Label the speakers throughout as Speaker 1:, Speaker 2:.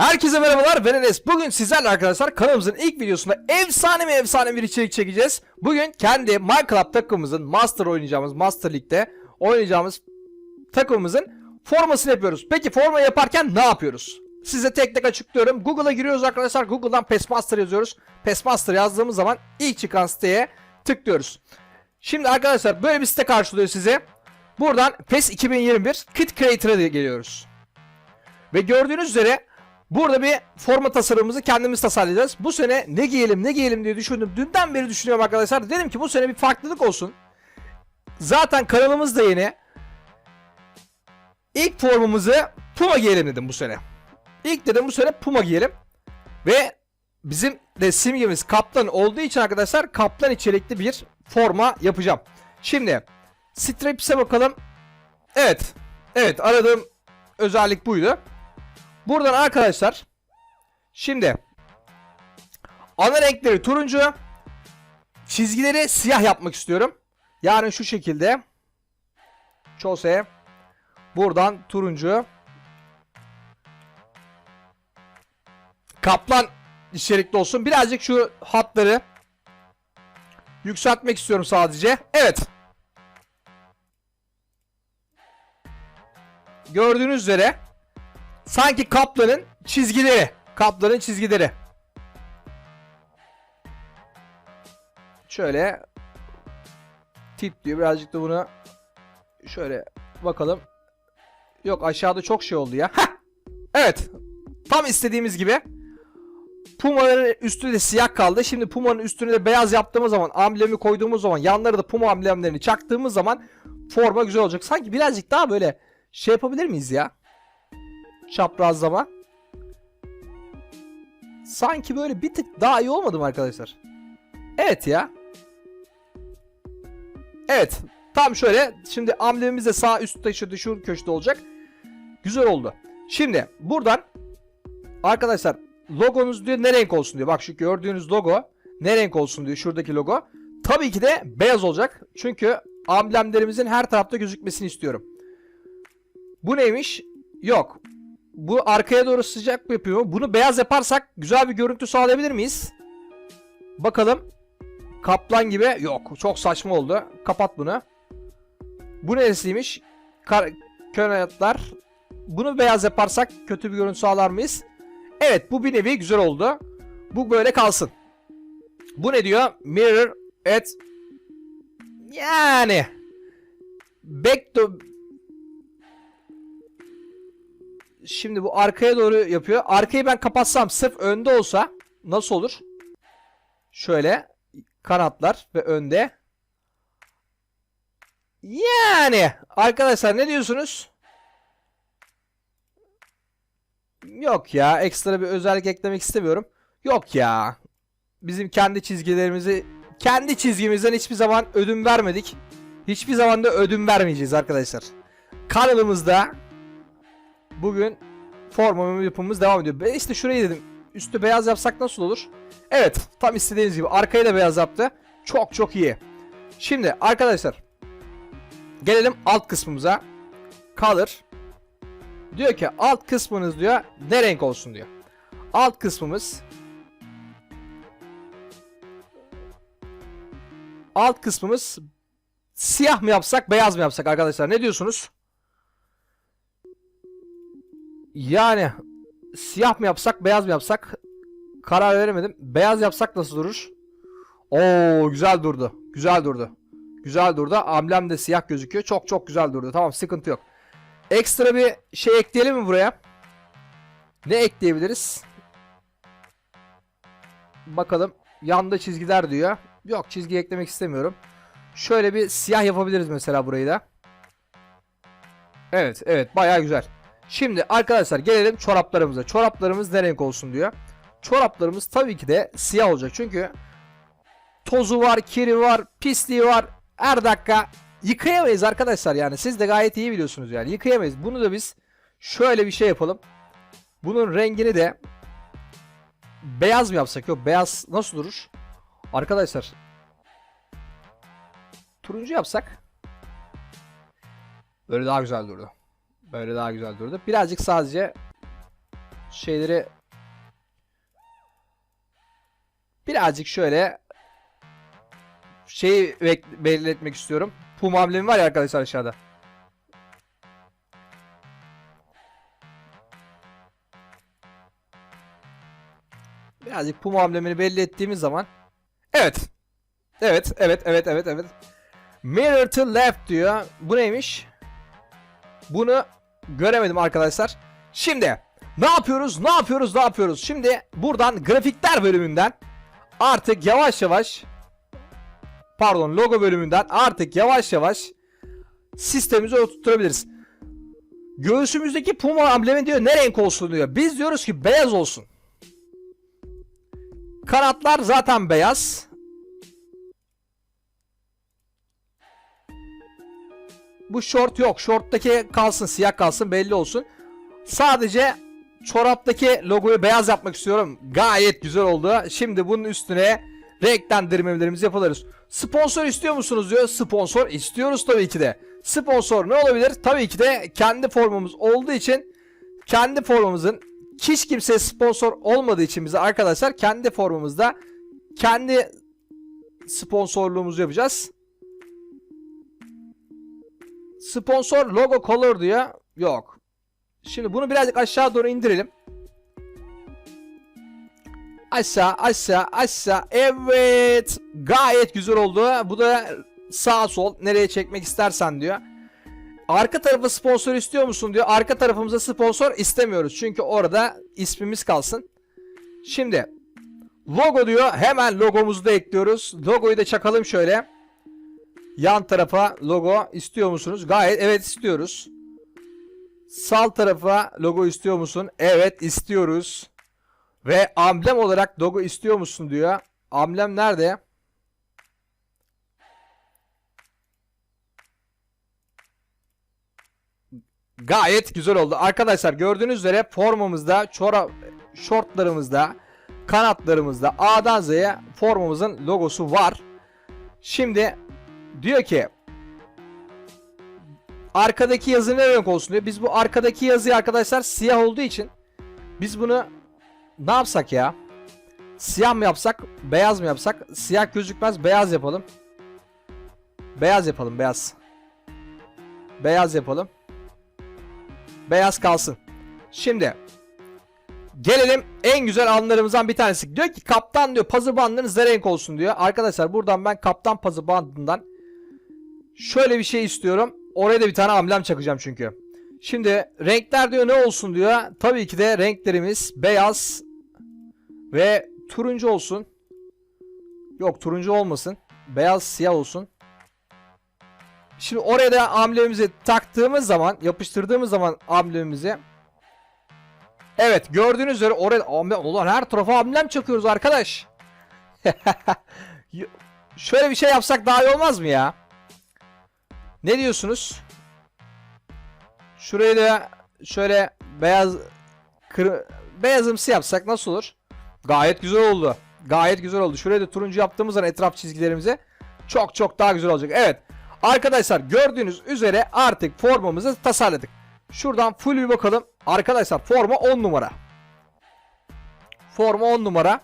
Speaker 1: Herkese merhabalar ben Enes. Bugün sizlerle arkadaşlar kanalımızın ilk videosunda efsane mi efsane bir içerik çekeceğiz. Bugün kendi Minecraft takımımızın Master oynayacağımız Master League'de oynayacağımız takımımızın formasını yapıyoruz. Peki forma yaparken ne yapıyoruz? Size tek tek açıklıyorum. Google'a giriyoruz arkadaşlar. Google'dan Pestmaster yazıyoruz. Pestmaster yazdığımız zaman ilk çıkan siteye tıklıyoruz. Şimdi arkadaşlar böyle bir site karşılıyor size. Buradan PES 2021 Kit Creator'a geliyoruz. Ve gördüğünüz üzere burada bir forma tasarımımızı kendimiz tasarlayacağız. Bu sene ne giyelim ne giyelim diye düşündüm. Dünden beri düşünüyorum arkadaşlar. Dedim ki bu sene bir farklılık olsun. Zaten kanalımız da yeni. İlk formumuzu Puma giyelim dedim bu sene. İlk dedim bu sene Puma giyelim. Ve bizim de simgemiz kaplan olduğu için arkadaşlar kaplan içerikli bir forma yapacağım. Şimdi Strips'e bakalım. Evet. Evet aradığım özellik buydu. Buradan arkadaşlar şimdi ana renkleri turuncu çizgileri siyah yapmak istiyorum. Yani şu şekilde Chose buradan turuncu Kaplan içerikli olsun. Birazcık şu hatları yükseltmek istiyorum sadece. Evet. Gördüğünüz üzere sanki kaplanın çizgileri. Kaplanın çizgileri. Şöyle tip diyor. Birazcık da bunu şöyle bakalım. Yok aşağıda çok şey oldu ya. Heh. Evet. Tam istediğimiz gibi. Puma'nın üstü de siyah kaldı. Şimdi Puma'nın üstüne de beyaz yaptığımız zaman amblemi koyduğumuz zaman yanları da Puma amblemlerini çaktığımız zaman forma güzel olacak. Sanki birazcık daha böyle şey yapabilir miyiz ya? Çaprazlama. Sanki böyle bir tık daha iyi olmadı mı arkadaşlar? Evet ya. Evet. Tam şöyle. Şimdi amblemimiz de sağ üst köşede şu köşede olacak. Güzel oldu. Şimdi buradan arkadaşlar logonuz diyor ne renk olsun diyor. Bak şu gördüğünüz logo ne renk olsun diyor şuradaki logo. Tabii ki de beyaz olacak. Çünkü amblemlerimizin her tarafta gözükmesini istiyorum. Bu neymiş? Yok. Bu arkaya doğru sıcak yapıyor. Bunu beyaz yaparsak güzel bir görüntü sağlayabilir miyiz? Bakalım. Kaplan gibi. Yok. Çok saçma oldu. Kapat bunu. Bu neresiymiş? Kar kanatlar. Bunu beyaz yaparsak kötü bir görüntü sağlar mıyız? Evet bu bir nevi güzel oldu. Bu böyle kalsın. Bu ne diyor? Mirror at yani back to Şimdi bu arkaya doğru yapıyor. Arkayı ben kapatsam sırf önde olsa nasıl olur? Şöyle kanatlar ve önde. Yani arkadaşlar ne diyorsunuz? Yok ya ekstra bir özellik eklemek istemiyorum. Yok ya. Bizim kendi çizgilerimizi kendi çizgimizden hiçbir zaman ödün vermedik. Hiçbir zaman da ödün vermeyeceğiz arkadaşlar. Kanalımızda bugün forma yapımımız devam ediyor. Ben işte şurayı dedim. Üstü beyaz yapsak nasıl olur? Evet tam istediğiniz gibi. Arkayı da beyaz yaptı. Çok çok iyi. Şimdi arkadaşlar gelelim alt kısmımıza. Color. Diyor ki alt kısmınız diyor ne renk olsun diyor. Alt kısmımız alt kısmımız siyah mı yapsak beyaz mı yapsak arkadaşlar ne diyorsunuz? Yani siyah mı yapsak beyaz mı yapsak karar veremedim. Beyaz yapsak nasıl durur? Oo güzel durdu. Güzel durdu. Güzel durdu. Amblem de siyah gözüküyor. Çok çok güzel durdu. Tamam sıkıntı yok. Ekstra bir şey ekleyelim mi buraya? Ne ekleyebiliriz? Bakalım. Yanda çizgiler diyor. Yok çizgi eklemek istemiyorum. Şöyle bir siyah yapabiliriz mesela burayı da. Evet evet baya güzel. Şimdi arkadaşlar gelelim çoraplarımıza. Çoraplarımız ne renk olsun diyor. Çoraplarımız tabii ki de siyah olacak. Çünkü tozu var, kiri var, pisliği var. Her dakika yıkayamayız arkadaşlar yani. Siz de gayet iyi biliyorsunuz yani. Yıkayamayız. Bunu da biz şöyle bir şey yapalım. Bunun rengini de beyaz mı yapsak? Yok beyaz nasıl durur? Arkadaşlar turuncu yapsak böyle daha güzel durdu. Böyle daha güzel durdu. Birazcık sadece şeyleri birazcık şöyle şeyi belli etmek istiyorum. Pum amblemi var ya arkadaşlar aşağıda. Birazcık pum amblemini belli ettiğimiz zaman Evet. Evet, evet, evet, evet, evet. Mirror to left diyor. Bu neymiş? Bunu göremedim arkadaşlar. Şimdi ne yapıyoruz? Ne yapıyoruz? Ne yapıyoruz? Şimdi buradan grafikler bölümünden artık yavaş yavaş pardon logo bölümünden artık yavaş yavaş sistemimizi oturtabiliriz. Göğsümüzdeki puma amblemi diyor ne renk olsun diyor. Biz diyoruz ki beyaz olsun. Kanatlar zaten beyaz. Bu short yok. Short'taki kalsın, siyah kalsın, belli olsun. Sadece çoraptaki logoyu beyaz yapmak istiyorum. Gayet güzel oldu. Şimdi bunun üstüne renklendirmelerimizi yapılırız. Sponsor istiyor musunuz diyor. Sponsor istiyoruz tabii ki de. Sponsor ne olabilir? Tabii ki de kendi formumuz olduğu için kendi formumuzun hiç kimse sponsor olmadığı için bize arkadaşlar kendi formumuzda kendi sponsorluğumuzu yapacağız. Sponsor logo color diyor. Yok. Şimdi bunu birazcık aşağı doğru indirelim. Aşağı aşağı aşağı. Evet. Gayet güzel oldu. Bu da sağ sol nereye çekmek istersen diyor. Arka tarafı sponsor istiyor musun diyor. Arka tarafımıza sponsor istemiyoruz. Çünkü orada ismimiz kalsın. Şimdi logo diyor. Hemen logomuzu da ekliyoruz. Logoyu da çakalım şöyle. Yan tarafa logo istiyor musunuz? Gayet evet istiyoruz. Sağ tarafa logo istiyor musun? Evet istiyoruz. Ve amblem olarak logo istiyor musun diyor. Amblem nerede? Gayet güzel oldu. Arkadaşlar gördüğünüz üzere formamızda, çorap, şortlarımızda, kanatlarımızda A'dan Z'ye formamızın logosu var. Şimdi diyor ki arkadaki yazı ne renk olsun diyor. Biz bu arkadaki yazıyı arkadaşlar siyah olduğu için biz bunu ne yapsak ya? Siyah mı yapsak, beyaz mı yapsak? Siyah gözükmez, beyaz yapalım. Beyaz yapalım, beyaz. Beyaz yapalım. Beyaz kalsın. Şimdi gelelim en güzel anlarımızdan bir tanesi. Diyor ki kaptan diyor puzzle bandınız ne renk olsun diyor. Arkadaşlar buradan ben kaptan puzzle bandından şöyle bir şey istiyorum. Oraya da bir tane amblem çakacağım çünkü. Şimdi renkler diyor ne olsun diyor. Tabii ki de renklerimiz beyaz ve turuncu olsun. Yok turuncu olmasın. Beyaz siyah olsun. Şimdi oraya da amblemimizi taktığımız zaman, yapıştırdığımız zaman amblemimizi Evet gördüğünüz üzere oraya amblem ulan her tarafa amblem çakıyoruz arkadaş. Şöyle bir şey yapsak daha iyi olmaz mı ya? Ne diyorsunuz? Şurayı da şöyle beyaz kır, beyazımsı yapsak nasıl olur? Gayet güzel oldu. Gayet güzel oldu. Şuraya da turuncu yaptığımız zaman etraf çizgilerimize çok çok daha güzel olacak. Evet. Arkadaşlar gördüğünüz üzere artık formamızı tasarladık. Şuradan full bir bakalım. Arkadaşlar forma 10 numara. Forma 10 numara.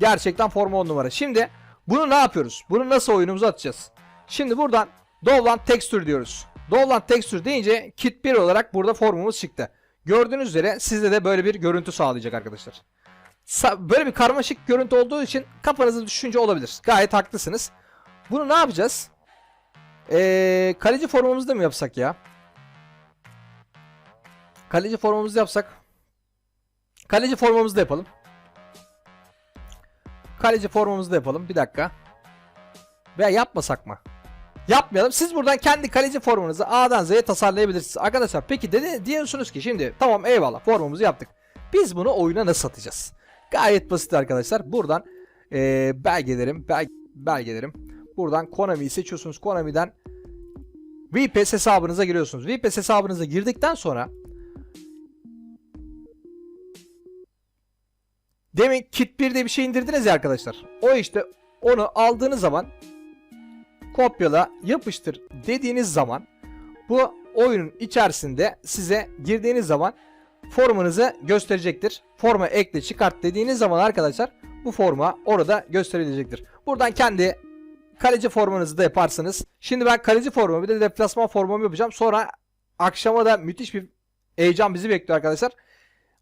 Speaker 1: Gerçekten forma 10 numara. Şimdi bunu ne yapıyoruz? Bunu nasıl oyunumuza atacağız? Şimdi buradan Dovland Texture diyoruz. Dovland Texture deyince kit 1 olarak burada formumuz çıktı. Gördüğünüz üzere sizde de böyle bir görüntü sağlayacak arkadaşlar. Böyle bir karmaşık görüntü olduğu için kafanızı düşünce olabilir. Gayet haklısınız. Bunu ne yapacağız? Ee, kaleci formamızda mı yapsak ya? Kaleci formamızda yapsak. Kaleci formamızda yapalım. Kaleci formamızda yapalım. Bir dakika. Veya yapmasak mı? Yapmayalım. Siz buradan kendi kaleci formunuzu A'dan Z'ye tasarlayabilirsiniz. Arkadaşlar peki dedi, diyorsunuz ki şimdi tamam eyvallah formumuzu yaptık. Biz bunu oyuna nasıl satacağız? Gayet basit arkadaşlar. Buradan e, belgelerim, bel, belgelerim. Buradan Konami'yi seçiyorsunuz. Konami'den VPS hesabınıza giriyorsunuz. VPS hesabınıza girdikten sonra Demin Kit 1'de bir şey indirdiniz ya arkadaşlar. O işte onu aldığınız zaman kopyala, yapıştır dediğiniz zaman bu oyunun içerisinde size girdiğiniz zaman formunuzu gösterecektir. Forma ekle çıkart dediğiniz zaman arkadaşlar bu forma orada gösterilecektir. Buradan kendi kaleci formanızı da yaparsınız. Şimdi ben kaleci formamı bir de deplasman formamı yapacağım. Sonra akşama da müthiş bir heyecan bizi bekliyor arkadaşlar.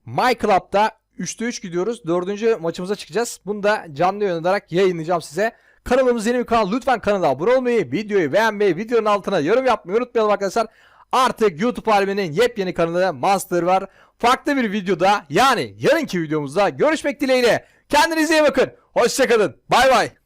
Speaker 1: My Club'da 3'te 3 gidiyoruz. 4. maçımıza çıkacağız. Bunu da canlı yayın olarak yayınlayacağım size. Kanalımız yeni bir kanal. Lütfen kanala abone olmayı, videoyu beğenmeyi, videonun altına yorum yapmayı unutmayalım arkadaşlar. Artık YouTube aleminin yepyeni kanalı Monster var. Farklı bir videoda yani yarınki videomuzda görüşmek dileğiyle. Kendinize iyi bakın. Hoşçakalın. Bay bay.